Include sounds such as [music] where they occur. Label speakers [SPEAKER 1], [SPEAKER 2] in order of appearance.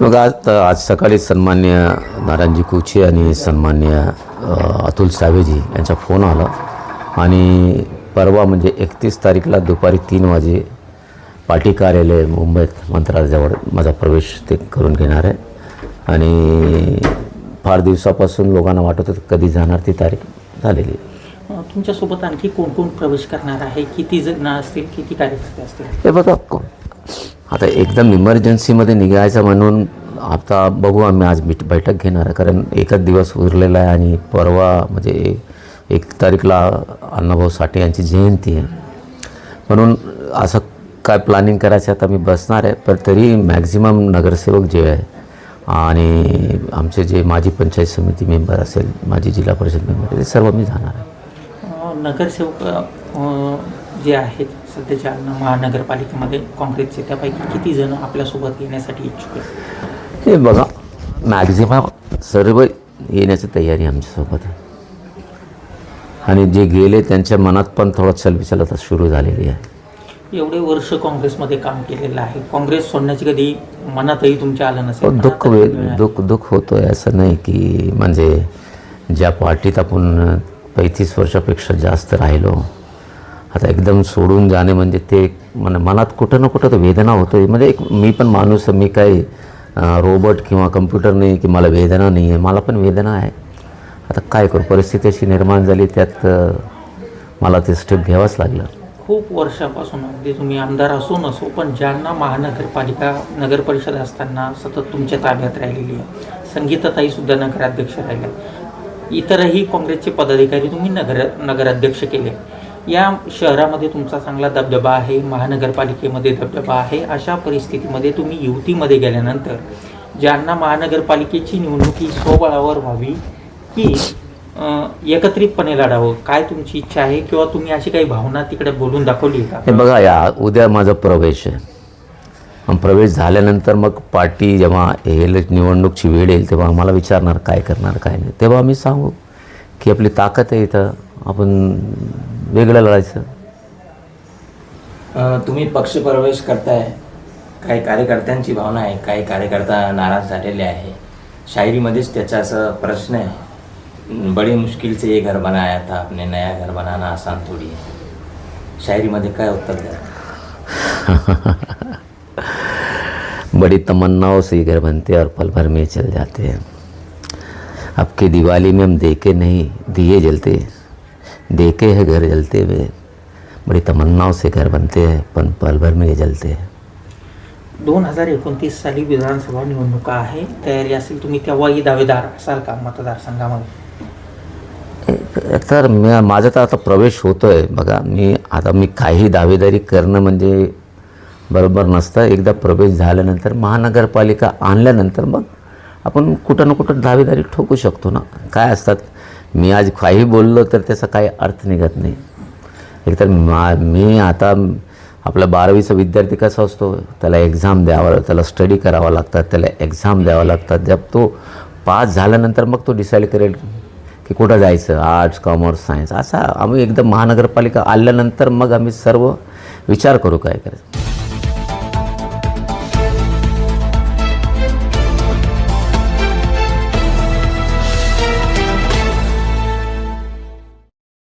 [SPEAKER 1] मग आज आज सकाळी सन्मान्य नारायणजी कुचे आणि सन्मान्य अतुल सावेजी यांचा फोन आला. आणि परवा म्हणजे एकतीस तारीखला दुपारी तीन वाजे पार्टी कार्यालय मुंबईत मंत्रालयाजवळ माझा प्रवेश ते करून घेणार आहे. आणि फार दिवसापासून लोकांना वाटत होतं कधी जाणार ती तारीख झालेली.
[SPEAKER 2] तुमच्यासोबत आणखी कोण कोण प्रवेश करणार आहे? किती जण असतील? किती कार्यकर्ते असतील?
[SPEAKER 1] हे बघा को- आता एकदम इमर्जन्सीमध्ये निघायचं म्हणून आता बघू आम्ही आज मीट बैठक घेणार आहे. कारण एकच दिवस उरलेला आहे आणि परवा म्हणजे एक- तारीखला अण्णाभाऊ साठे यांची जयंती आहे. म्हणून असं काय प्लॅनिंग करायचं आता मी बसणार आहे. पण तरी मॅक्झिमम नगरसेवक जे आहे आणि आमचे जे माजी पंचायत समिती मेंबर असेल माजी जिल्हा परिषद मेंबर ते सर्व मी जाणार आहे.
[SPEAKER 2] नगरसेवक जे आहेत सध्या जालना महानगरपालिकेमध्ये काँग्रेसचे त्यापैकी किती जण आपल्यासोबत येण्यासाठी इच्छुक आहेत?
[SPEAKER 1] हे बघा मॅक्झिमम सर्व येण्याची तयारी आमच्यासोबत आहे. आणि जे गेले त्यांच्या मनात पण थोडं चलबिचल आता सुरू झालेली आहे.
[SPEAKER 2] एवढे वर्ष काँग्रेसमध्ये काम केलेलं आहे. काँग्रेस सोडण्याची कधी मनातही तुमच्या आलं
[SPEAKER 1] हो,
[SPEAKER 2] नसेल पण
[SPEAKER 1] दुःख. दुःख दुःख होतो आहे असं नाही की म्हणजे ज्या पार्टीत आपण पैतीस वर्षापेक्षा जास्त राहिलो आता एकदम सोडून जाणे म्हणजे ते मन मनात कुठं ना कुठं तर वेदना होतो म्हणजे एक मी पण माणूस मी काही रोबोट किंवा कम्प्युटर नाही की मला वेदना नाही आहे मला पण वेदना आहे. आता काय करू? परिस्थिती अशी निर्माण झाली त्यात मला ते स्टेप घ्यावंच लागलं.
[SPEAKER 2] खूप वर्षापासून अगदी तुम्ही आमदार असो नसो पण ज्यांना महानगरपालिका नगर परिषद असताना सतत तुमच्या ताब्यात राहिलेली आहे संगीताताईसुद्धा नगराध्यक्ष राहिल्या. इतरही काँग्रेसचे पदाधिकारी तुम्ही नगर नगराध्यक्ष केले. या शहरामध्ये तुमचा चांगला दबदबा आहे महानगरपालिकेमध्ये दबदबा आहे अशा परिस्थितीमध्ये तुम्ही युतीमध्ये गेल्यानंतर ज्यांना महानगरपालिकेची निवडणूक ही स्वबळावर व्हावी की एकत्रितपणे लढावं काय तुमची इच्छा आहे? किंवा तुम्ही अशी काही भावना तिकडे बोलून दाखवली आहे
[SPEAKER 1] हे
[SPEAKER 2] का
[SPEAKER 1] बघा या उद्या माझा प्रवेश आहे. प्रवेश झाल्यानंतर मग पार्टी जेव्हा येईल निवडणूकची वेळ येईल तेव्हा आम्हाला विचारणार काय करणार काय नाही. तेव्हा आम्ही सांगू की आपली ताकद आहे इथं. आपण वेगळं लढायचं.
[SPEAKER 3] अ, तुम्ही पक्षप्रवेश करताय. काही कार्यकर्त्यांची भावना आहे काही कार्यकर्ता नाराज झालेले आहे. शायरीमध्येच त्याचा असं प्रश्न आहे. बड़ी मुश्किल से ये घर बनाया था आपने नया घर बनाना आसान थोडी है शायरीमध्ये काय उत्तर द्या [laughs]
[SPEAKER 1] बड़ी तमन्नाओं से ये घर बनते और पल भर में चल जाते हैं। अब की दिवाली में हम देखे नहीं दिए जलते। देखे हैं घर जलते हुए। बड़ी तमन्नाओं से घर बनते हैं पन पल भर में ये जलते हैं।
[SPEAKER 2] दोन हजार एकोणतीस साली विधानसभा निवडणुका आहे. तयारी असेल तुम्ही तेव्हाही दावेदार असाल का मतदारसंघामध्ये?
[SPEAKER 1] तर मी माझा तर आता प्रवेश होतो आहे बघा मी आता मी काही दावेदारी करणं म्हणजे बरोबर नसतं. एकदा प्रवेश झाल्यानंतर महानगरपालिका आणल्यानंतर मग आपण कुठं ना कुठं दावेदारी ठोकू शकतो ना. काय असतात? मी आज काही बोललो तर त्याचा काही अर्थ निघत नाही. एकतर मा मी आता आपला बारावीचा विद्यार्थी कसा असतो त्याला एक्झाम द्यावा त्याला स्टडी करावा लागतात त्याला एक्झाम द्यावा लागतात जब तो पास झाल्यानंतर मग तो डिसाईड करेल की कुठं जायचं आर्ट्स कॉमर्स सायन्स असा आम्ही एकदम महानगरपालिका आल्यानंतर मग आम्ही सर्व विचार करू काय करायचं.